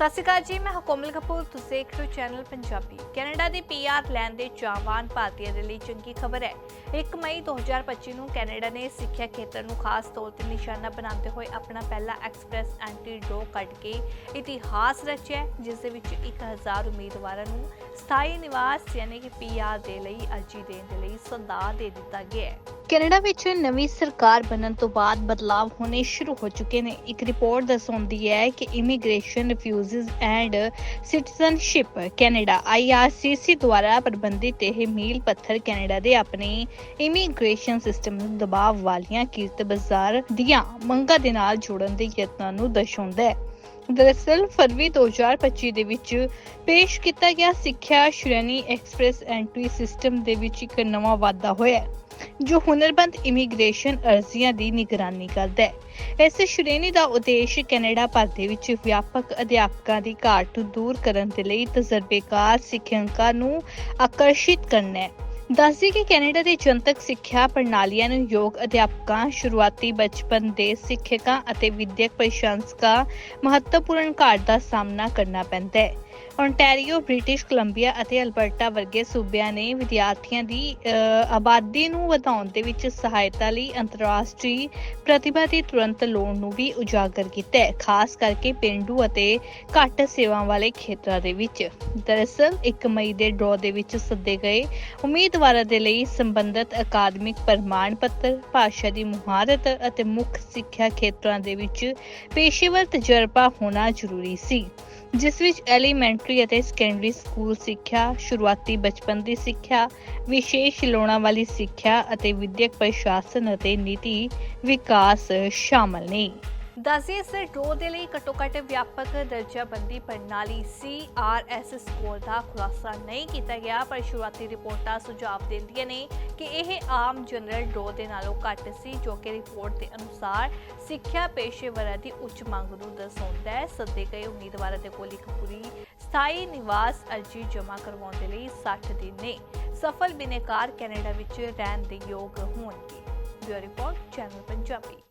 ਸਤਿ ਸ਼੍ਰੀ ਅਕਾਲ ਜੀ, ਮੈਂ ਹਕੋਮਲ ਕਪੂਰ, ਤੁਸੀਂ ਦੇਖ ਰਹੇ ਹੋ ਚੈਨਲ ਪੰਜਾਬੀ। ਕੈਨੇਡਾ ਦੀ ਪੀਆਰ ਲੈਣ ਦੇ ਚਾਹਵਾਨ ਭਾਰਤੀਆਂ ਦੇ ਲਈ ਚੰਗੀ ਖਬਰ ਹੈ। 1 ਮਈ 2025 ਨੂੰ ਕੈਨੇਡਾ ਨੇ ਸਿੱਖਿਆ ਖੇਤਰ ਨੂੰ ਖਾਸ ਤੌਰ ਤੇ ਨਿਸ਼ਾਨਾ ਬਣਾਉਂਦੇ ਹੋਏ ਆਪਣਾ ਪਹਿਲਾ ਐਕਸਪ੍ਰੈਸ ਐਂਟੀ ਡ੍ਰੋ ਕੱਢ ਕੇ ਇਤਿਹਾਸ ਰਚਿਆ ਜਿਸ ਦੇ ਵਿੱਚ 1000 ਉਮੀਦਵਾਰਾਂ ਨੂੰ ਸਥਾਈ ਨਿਵਾਸ, ਯਾਨੀ ਕਿ ਪੀਆਰ ਦੇ ਲਈ ਅਰਜ਼ੀ ਦੇਣ ਦੇ ਲਈ ਸੱਦਾ ਦੇ ਦਿੱਤਾ ਗਿਆ ਹੈ। ਕੈਨੇਡਾ ਵਿੱਚ ਨਵੀਂ ਸਰਕਾਰ ਬਣਨ ਤੋਂ ਬਾਅਦ ਬਦਲਾਅ ਹੋਣੇ ਸ਼ੁਰੂ ਹੋ ਚੁੱਕੇ ਨੇ। ਇੱਕ ਰਿਪੋਰਟ ਦਰਸਾਉਂਦੀ ਹੈ ਕਿ immigration refugees and citizenship Canada IRCC ਦੁਆਰਾ ਪ੍ਰਬੰਧਿਤ ਇਹ ਮੀਲ ਪੱਥਰ ਕੈਨੇਡਾ ਦੇ ਆਪਣੇ ਇਮੀਗ੍ਰੇਸ਼ਨ ਸਿਸਟਮ ਨੂੰ ਦਬਾਅ ਵਾਲੀਆਂ ਕੀਰਤ ਬਾਜ਼ਾਰ ਦੀਆਂ ਮੰਗਾਂ ਦੇ ਨਾਲ ਜੋੜਨ ਦੇ ਯਤਨਾਂ ਨੂੰ ਦਰਸਾਉਂਦਾ ਹੈ। ਦਰਅਸਲ, ਫਰਵਰੀ 2025 ਦੇ ਵਿੱਚ ਪੇਸ਼ ਕੀਤਾ ਗਿਆ ਸਿੱਖਿਆ ਸ਼੍ਰੇਣੀ ਐਕਸਪ੍ਰੈਸ ਐਂਟਰੀ ਸਿਸਟਮ ਦੇ ਵਿੱਚ ਇੱਕ ਨਵਾਂ ਵਾਧਾ ਹੋਇਆ ਹੈ। ਜੋ ਹੁਨਰਬੰਦ ਇਮੀਗ੍ਰੇਸ਼ਨ ਅਰਜ਼ੀਆਂ ਦੀ ਨਿਗਰਾਨੀ ਕਰਦਾ ਹੈ। ਇਸ ਸ਼੍ਰੇਣੀ ਦਾ ਉਦੇਸ਼ ਕੈਨੇਡਾ ਭਰ ਦੇ ਵਿੱਚ ਵਿਆਪਕ ਅਧਿਆਪਕਾਂ ਦੀ ਘਾਟ ਨੂੰ ਦੂਰ ਕਰਨ ਦੇ ਲਈ ਤਜਰਬੇਕਾਰ ਸਿੱਖਿਅਕਾਂ ਨੂੰ ਆਕਰਸ਼ਿਤ ਕਰਨਾ ਹੈ। ਦੱਸਦੀ ਕਿ ਕੈਨੇਡਾ ਦੇ ਜਨਤਕ ਸਿੱਖਿਆ ਪ੍ਰਣਾਲੀਆਂ ਨੂੰ ਯੋਗ ਅਧਿਆਪਕਾਂ, ਸ਼ੁਰੂਆਤੀ ਬਚਪਨ ਦੇ ਸਿੱਖਿਅਕਾਂ ਅਤੇ ਵਿਦਿਅਕ ਪ੍ਰਸ਼ੰਸਕਾਂ ਮਹੱਤਵਪੂਰਨ ਘਾਟ ਦਾ ਸਾਹਮਣਾ ਕਰਨਾ ਪੈਂਦਾ ਹੈ। ਓਨਟਾਰੀਓ ਬ੍ਰਿਟਿਸ਼ ਕੋਲੰਬੀਆ ਅਤੇ ਅਲਬਰਟਾ ਵਰਗੇ ਸੂਬਿਆਂ ਨੇ ਵਿਦਿਆਰਥੀਆਂ ਦੀ ਆਬਾਦੀ ਨੂੰ ਵਧਾਉਣ ਦੇ ਵਿੱਚ ਸਹਾਇਤਾ ਲਈ ਅੰਤਰਰਾਸ਼ਟਰੀ ਪ੍ਰਤਿਭਾ ਦੀ ਤੁਰੰਤ ਲੋੜ ਨੂੰ ਵੀ ਉਜਾਗਰ ਕੀਤਾ ਹੈ, ਖਾਸ ਕਰਕੇ ਪਿੰਡੂ ਅਤੇ ਘੱਟ ਸੇਵਾ ਵਾਲੇ ਖੇਤਰਾਂ ਦੇ ਵਿੱਚ। ਦਰਅਸਲ 1 ਮਈ ਦੇ ਡਰਾਅ ਦੇ ਵਿੱਚ ਸੱਦੇ ਗਏ ਉਮੀਦਵਾਰਾਂ ਦੇ ਲਈ ਸੰਬੰਧਿਤ ਅਕਾਦਮਿਕ ਪ੍ਰਮਾਣ ਪੱਤਰ ਭਾਸ਼ਾ ਦੀ ਮੁਹਾਰਤ ਅਤੇ ਮੁੱਖ ਸਿੱਖਿਆ ਖੇਤਰਾਂ ਦੇ ਵਿੱਚ ਪੇਸ਼ੇਵਰ ਤਜਰਬਾ ਹੋਣਾ ਜ਼ਰੂਰੀ ਸੀ। ਜਿਸ ਵਿੱਚ ਐਲੀਮੈਂਟਰੀ ਅਤੇ ਸੈਕੰਡਰੀ ਸਕੂਲ ਸਿੱਖਿਆ, ਸ਼ੁਰੂਆਤੀ ਬਚਪਨ ਦੀ ਸਿੱਖਿਆ, ਵਿਸ਼ੇਸ਼ ਲੋੜਾਂ ਵਾਲੀ ਸਿੱਖਿਆ ਅਤੇ ਵਿਦਿਅਕ ਪ੍ਰਸ਼ਾਸਨ ਅਤੇ ਨੀਤੀ ਵਿਕਾਸ ਸ਼ਾਮਲ ਨੇ। ਦੱਸਦੇ ਇਸ ਡਰੋ ਦੇ ਲਈ ਘੱਟੋ ਘੱਟ ਵਿਆਪਕ ਦਰਜਾਬੰਦੀ ਪ੍ਰਣਾਲੀ CRS ਸਕੋਰ ਦਾ ਖੁਲਾਸਾ ਨਹੀਂ ਕੀਤਾ ਗਿਆ, ਪਰ ਸ਼ੁਰੂਆਤੀ ਰਿਪੋਰਟਾਂ ਸੁਝਾਅ ਦਿੰਦੀਆਂ ਨੇ ਕਿ ਇਹ ਆਮ ਜਨਰਲ ਡਰੋ ਦੇ ਨਾਲੋਂ ਘੱਟ ਸੀ, ਜੋ ਕਿ ਰਿਪੋਰਟ ਦੇ ਅਨੁਸਾਰ ਸਿੱਖਿਆ ਪੇਸ਼ੇਵਰਾਂ ਦੀ ਉੱਚ ਮੰਗ ਨੂੰ ਦਰਸਾਉਂਦਾ ਹੈ। ਸੱਦੇ ਗਏ ਉਮੀਦਵਾਰਾਂ ਦੇ ਕੋਲ ਇੱਕ ਪੂਰੀ ਸਥਾਈ ਨਿਵਾਸ ਅਰਜ਼ੀ ਜਮ੍ਹਾਂ ਕਰਵਾਉਣ ਦੇ ਲਈ 60 ਦਿਨ ਨੇ। ਸਫਲ ਬਿਨੇਕਾਰ ਕੈਨੇਡਾ ਵਿੱਚ ਰਹਿਣ ਦੇ ਯੋਗ ਹੋਣਗੇ। Bureau report, channel Punjabi.